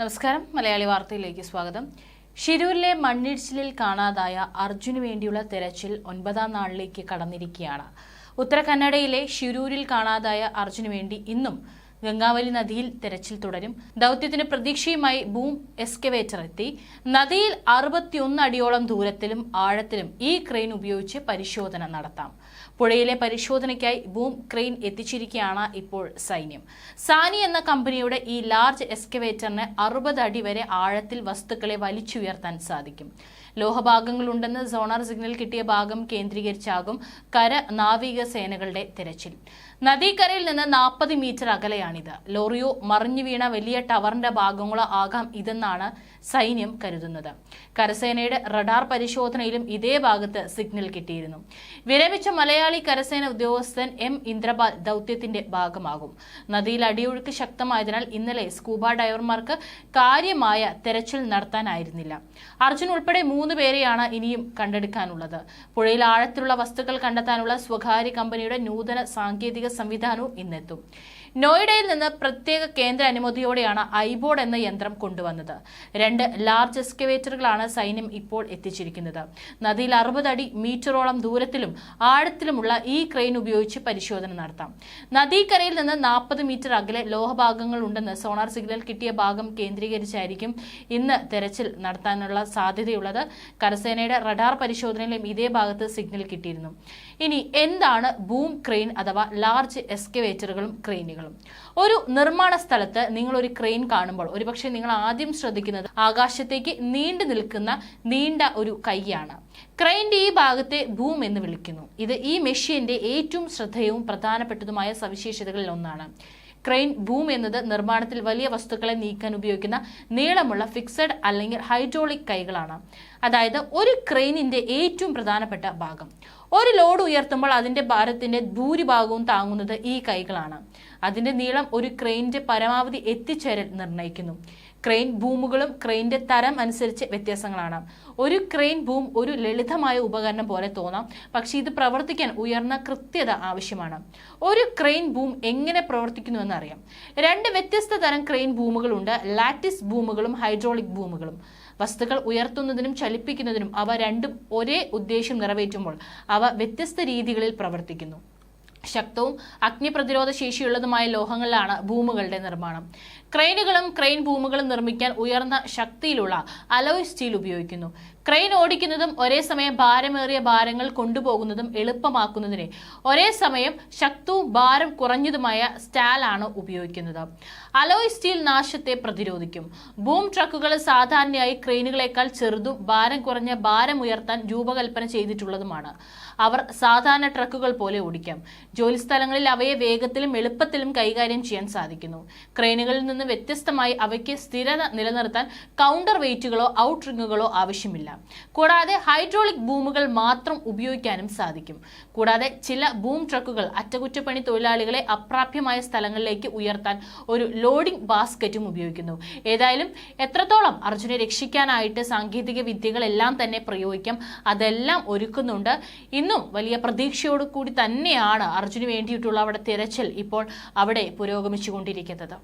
നമസ്കാരം. മലയാളി വാർത്തയിലേക്ക് സ്വാഗതം. ഷിരൂരിലെ മണ്ണിടിച്ചിലിൽ കാണാതായ അർജുന് വേണ്ടിയുള്ള തെരച്ചിൽ ഒൻപതാം നാളിലേക്ക് കടന്നിരിക്കുകയാണ്. ഉത്തര കന്നഡയിലെ ഷിരൂരിൽ കാണാതായ അർജുന് വേണ്ടി ഇന്നും ഗംഗാവലി നദിയിൽ തെരച്ചിൽ തുടരും. ദൗത്യത്തിന് പ്രതീക്ഷയുമായി ബൂം എസ്കവേറ്റർ എത്തി. നദിയിൽ അറുപത്തിയൊന്ന് അടിയോളം ദൂരത്തിലും ആഴത്തിലും ഈ ക്രെയിൻ ഉപയോഗിച്ച് പരിശോധന നടത്താം. പുഴയിലെ പരിശോധനയ്ക്കായി ബൂം ക്രെയിൻ എത്തിച്ചിരിക്കുകയാണ് ഇപ്പോൾ സൈന്യം. സാനി എന്ന കമ്പനിയുടെ ഈ ലാർജ് എസ്കവേറ്ററിന് അറുപത് അടി വരെ ആഴത്തിൽ വസ്തുക്കളെ വലിച്ചുയർത്താൻ സാധിക്കും. ലോഹഭാഗങ്ങളുണ്ടെന്ന് സോണാർ സിഗ്നൽ കിട്ടിയ ഭാഗം കേന്ദ്രീകരിച്ചാകും കര നാവിക സേനകളുടെ തിരച്ചിൽ. നദീക്കരയിൽ നിന്ന് നാൽപ്പത് മീറ്റർ അകലെയാണിത് ലോറിയോ മറിഞ്ഞു വീണ വലിയ ടവറിന്റെ ഭാഗങ്ങളോ ആകാം ഇതെന്നാണ് സൈന്യം കരുതുന്നത്. കരസേനയുടെ റഡാർ പരിശോധനയിലും ഇതേ ഭാഗത്ത് സിഗ്നൽ കിട്ടിയിരുന്നു. വിരമിച്ച മലയാളി കരസേന ഉദ്യോഗസ്ഥൻ എം. ഇന്ദ്രപാൽ ദൗത്യത്തിന്റെ ഭാഗമാകും. നദിയിൽ അടിയൊഴുക്ക് ശക്തമായതിനാൽ ഇന്നലെ സ്കൂബ ഡൈവർമാർക്ക് കാര്യമായ തെരച്ചിൽ നടത്താനായിരുന്നില്ല. അർജുൻ ഉൾപ്പെടെ മൂന്ന് പേരെയാണ് ഇനിയും കണ്ടെടുക്കാനുള്ളത്. പുഴയിൽ ആഴത്തിലുള്ള വസ്തുക്കൾ കണ്ടെത്താനുള്ള സ്വകാര്യ കമ്പനിയുടെ നൂതന സാങ്കേതിക സംവിധാനവും ഇന്നെത്തും. നോയിഡയിൽ നിന്ന് പ്രത്യേക കേന്ദ്ര അനുമതിയോടെയാണ് ഐബോർഡ് എന്ന യന്ത്രം കൊണ്ടുവന്നത്. രണ്ട് ലാർജ് എക്സ്കവേറ്ററുകളാണ് സൈന്യം ഇപ്പോൾ എത്തിച്ചിരിക്കുന്നത്. നദിയിൽ അറുപത് അടി മീറ്ററോളം ദൂരത്തിലും ആഴത്തിലുമുള്ള ഈ ക്രെയിൻ ഉപയോഗിച്ച് പരിശോധന നടത്താം. നദീക്കരയിൽ നിന്ന് നാൽപ്പത് മീറ്റർ അകലെ ലോഹഭാഗങ്ങൾ ഉണ്ടെന്ന് സോണാർ സിഗ്നൽ കിട്ടിയ ഭാഗം കേന്ദ്രീകരിച്ചായിരിക്കും ഇന്ന് തെരച്ചിൽ നടത്താനുള്ള സാധ്യതയുള്ളത്. കരസേനയുടെ റഡാർ പരിശോധനയിലും ഇതേ ഭാഗത്ത് സിഗ്നൽ കിട്ടിയിരുന്നു. ഇനി എന്താണ് ബൂം ക്രെയിൻ അഥവാ ലാർജ് എസ്കവേറ്ററുകളും ക്രെയിനുകളും ഒരു നിർമ്മാണ സ്ഥലത്ത് നിങ്ങൾ ഒരു ക്രെയിൻ കാണുമ്പോൾ ഒരുപക്ഷെ നിങ്ങൾ ആദ്യം ശ്രദ്ധിക്കുന്നത് ആകാശത്തേക്ക് നീണ്ടു നിൽക്കുന്ന നീണ്ട ഒരു കൈയാണ്. ക്രെയിന്റെ ഈ ഭാഗത്തെ ബൂം എന്ന് വിളിക്കുന്നു. ഇത് ഈ മെഷീന്റെ ഏറ്റവും ശ്രദ്ധേയവും പ്രധാനപ്പെട്ടതുമായ സവിശേഷതകളിൽ ഒന്നാണ്. ക്രെയിൻ ബൂം എന്നത് നിർമ്മാണത്തിൽ വലിയ വസ്തുക്കളെ നീക്കാൻ ഉപയോഗിക്കുന്ന നീളമുള്ള ഫിക്സഡ് അല്ലെങ്കിൽ ഹൈഡ്രോളിക് കൈകളാണ്. അതായത് ഒരു ക്രെയിനിന്റെ ഏറ്റവും പ്രധാനപ്പെട്ട ഭാഗം. ഒരു ലോഡ് ഉയർത്തുമ്പോൾ അതിന്റെ ഭാരത്തിന്റെ ഭൂരിഭാഗവും താങ്ങുന്നത് ഈ കൈകളാണ്. അതിന്റെ നീളം ഒരു ക്രെയിന്റെ പരമാവധി എത്തിച്ചേരൽ നിർണയിക്കുന്നു. ക്രെയിൻ ബൂമുകളും ക്രെയിനിന്റെ തരം അനുസരിച്ച് വ്യത്യാസങ്ങളാണ്. ഒരു ക്രെയിൻ ബൂം ഒരു ലളിതമായ ഉപകരണം പോലെ തോന്നാം പക്ഷേ ഇത് പ്രവർത്തിക്കാൻ ഉയർന്ന കൃത്യത ആവശ്യമാണ്. ഒരു ക്രെയിൻ ബൂം എങ്ങനെ പ്രവർത്തിക്കുന്നുവെന്ന് അറിയാം. രണ്ട് വ്യത്യസ്ത തരം ക്രെയിൻ ബൂമുകളുണ്ട് ലാറ്റിസ് ബൂമുകളും ഹൈഡ്രോളിക് ബൂമുകളും വസ്തുക്കൾ ഉയർത്തുന്നതിനും ചലിപ്പിക്കുന്നതിനും അവ രണ്ടും ഒരേ ഉദ്ദേശം നിറവേറ്റുമ്പോൾ അവ വ്യത്യസ്ത രീതികളിൽ പ്രവർത്തിക്കുന്നു. ശക്തവും അഗ്നിപ്രതിരോധ ശേഷിയുള്ളതുമായ ലോഹങ്ങളിലാണ് ഭൂമുകളുടെ നിർമ്മാണം. ക്രെയിനുകളും ക്രെയിൻ ഭൂമുകളും നിർമ്മിക്കാൻ ഉയർന്ന ശക്തിയിലുള്ള അലോയ് സ്റ്റീൽ ഉപയോഗിക്കുന്നു. ക്രെയിൻ ഓടിക്കുന്നതും ഒരേ സമയം ഭാരമേറിയ ഭാരങ്ങൾ കൊണ്ടുപോകുന്നതും എളുപ്പമാക്കുന്നതിന് ഒരേ സമയം ശക്തവും ഭാരം കുറഞ്ഞതുമായ സ്റ്റാലാണ് ഉപയോഗിക്കുന്നത്. അലോയ് സ്റ്റീൽ നാശത്തെ പ്രതിരോധിക്കും. ബൂം ട്രക്കുകൾ സാധാരണയായി ക്രെയിനുകളെക്കാൾ ചെറുതും ഭാരം കുറഞ്ഞ ഭാരം ഉയർത്താൻ രൂപകൽപ്പന ചെയ്തിട്ടുള്ളതുമാണ്. അവർ സാധാരണ ട്രക്കുകൾ പോലെ ഓടിക്കാം. ജോലിസ്ഥലങ്ങളിൽ അവയെ വേഗത്തിലും എളുപ്പത്തിലും കൈകാര്യം ചെയ്യാൻ സാധിക്കുന്നു. ക്രെയിനുകളിൽ നിന്ന് വ്യത്യസ്തമായി അവയ്ക്ക് സ്ഥിരത നിലനിർത്താൻ കൗണ്ടർ വെയിറ്റുകളോ ഔട്ട് റിങ്ങുകളോ ആവശ്യമില്ല. കൂടാതെ ഹൈഡ്രോളിക് ബൂമുകൾ മാത്രം ഉപയോഗിക്കാനും സാധിക്കും. കൂടാതെ ചില ബൂം ട്രക്കുകൾ അറ്റകുറ്റപ്പണി തൊഴിലാളികളെ അപ്രാപ്യമായ സ്ഥലങ്ങളിലേക്ക് ഉയർത്താൻ ഒരു ലോഡിംഗ് ബാസ്ക്കറ്റും ഉപയോഗിക്കുന്നു. ഏതായാലും എത്രത്തോളം അർജുനെ രക്ഷിക്കാനായിട്ട് സാങ്കേതിക വിദ്യകളെല്ലാം തന്നെ പ്രയോഗിക്കാം അതെല്ലാം ഒരുക്കുന്നുണ്ട്. ഇന്നും വലിയ പ്രതീക്ഷയോട് കൂടി തന്നെയാണ് അർജുന് വേണ്ടിയിട്ടുള്ള അവിടെ തിരച്ചിൽ ഇപ്പോൾ അവിടെ പുരോഗമിച്ചുകൊണ്ടിരിക്കുന്നത്.